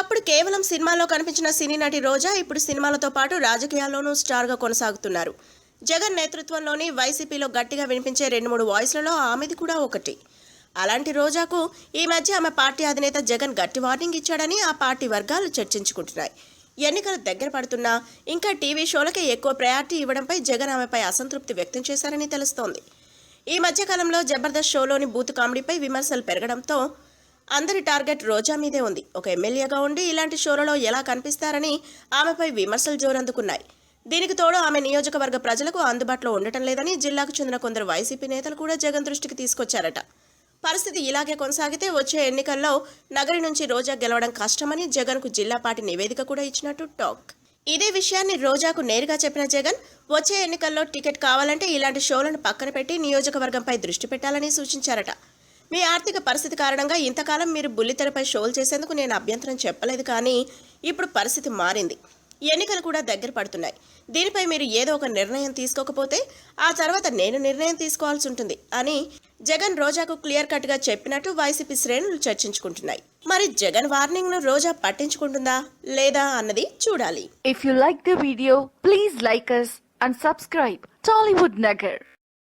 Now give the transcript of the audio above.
ఒకప్పుడు కేవలం సినిమాలో కనిపించిన సినీ నటి రోజా ఇప్పుడు సినిమాలతో పాటు రాజకీయాల్లోనూ స్టార్గా కొనసాగుతున్నారు. జగన్ నేతృత్వంలోని వైసీపీలో గట్టిగా వినిపించే రెండు మూడు వాయిస్లలో ఆమెది కూడా ఒకటి. అలాంటి రోజాకు ఈ మధ్య ఆమె పార్టీ అధినేత జగన్ గట్టి వార్నింగ్ ఇచ్చాడని ఆ పార్టీ వర్గాలు చర్చించుకుంటున్నాయి. ఎన్నికలు దగ్గర పడుతున్నా ఇంకా టీవీ షోలకే ఎక్కువ ప్రయారిటీ ఇవ్వడంపై జగన్ ఆమెపై అసంతృప్తి వ్యక్తం చేశారని తెలుస్తోంది. ఈ మధ్యకాలంలో జబర్దస్త్ షోలోని బూత్ కామెడీపై విమర్శలు పెరగడంతో అందరి టార్గెట్ రోజా మీదే ఉంది. ఒక ఎమ్మెల్యేగా ఉండి ఇలాంటి షోలలో ఎలా కనిపిస్తారని ఆమెపై విమర్శలు జోరందుకున్నాయి. దీనికి తోడు ఆమె నియోజకవర్గ ప్రజలకు అందుబాటులో ఉండటం లేదని జిల్లాకు చెందిన కొందరు వైసీపీ నేతలు కూడా జగన్ దృష్టికి తీసుకొచ్చారట. పరిస్థితి ఇలాగే కొనసాగితే వచ్చే ఎన్నికల్లో నగరి నుంచి రోజా గెలవడం కష్టమని జగన్కు జిల్లా పార్టీ నివేదిక కూడా ఇచ్చినట్టు టాక్. ఇదే విషయాన్ని రోజాకు నేరుగా చెప్పిన జగన్ వచ్చే ఎన్నికల్లో టికెట్ కావాలంటే ఇలాంటి షోలను పక్కన పెట్టి నియోజకవర్గంపై దృష్టి పెట్టాలని సూచించారట. మీ ఆర్థిక పరిస్థితి కారణంగా ఇంతకాలం మీరు బుల్లితెరపై షోలు చేసేందుకు నేను అభ్యంతరం చెప్పలేదు కానీ ఇప్పుడు పరిస్థితి మారింది. ఎన్నికలు కూడా దగ్గర పడుతున్నాయి. దీనిపై మీరు ఏదో ఒక నిర్ణయం తీసుకోకపోతే ఆ తర్వాత నేను నిర్ణయం తీసుకోవాల్సి ఉంటుంది అని జగన్ రోజాకు క్లియర్ కట్గా చెప్పినట్టు వైసీపీ శ్రేణులు చర్చించుకుంటున్నాయి. మరి జగన్ వార్నింగ్ను రోజా పట్టించుకుంటుందా లేదా అన్నది చూడాలి. If you like the video please like us and subscribe Tollywood Nagar.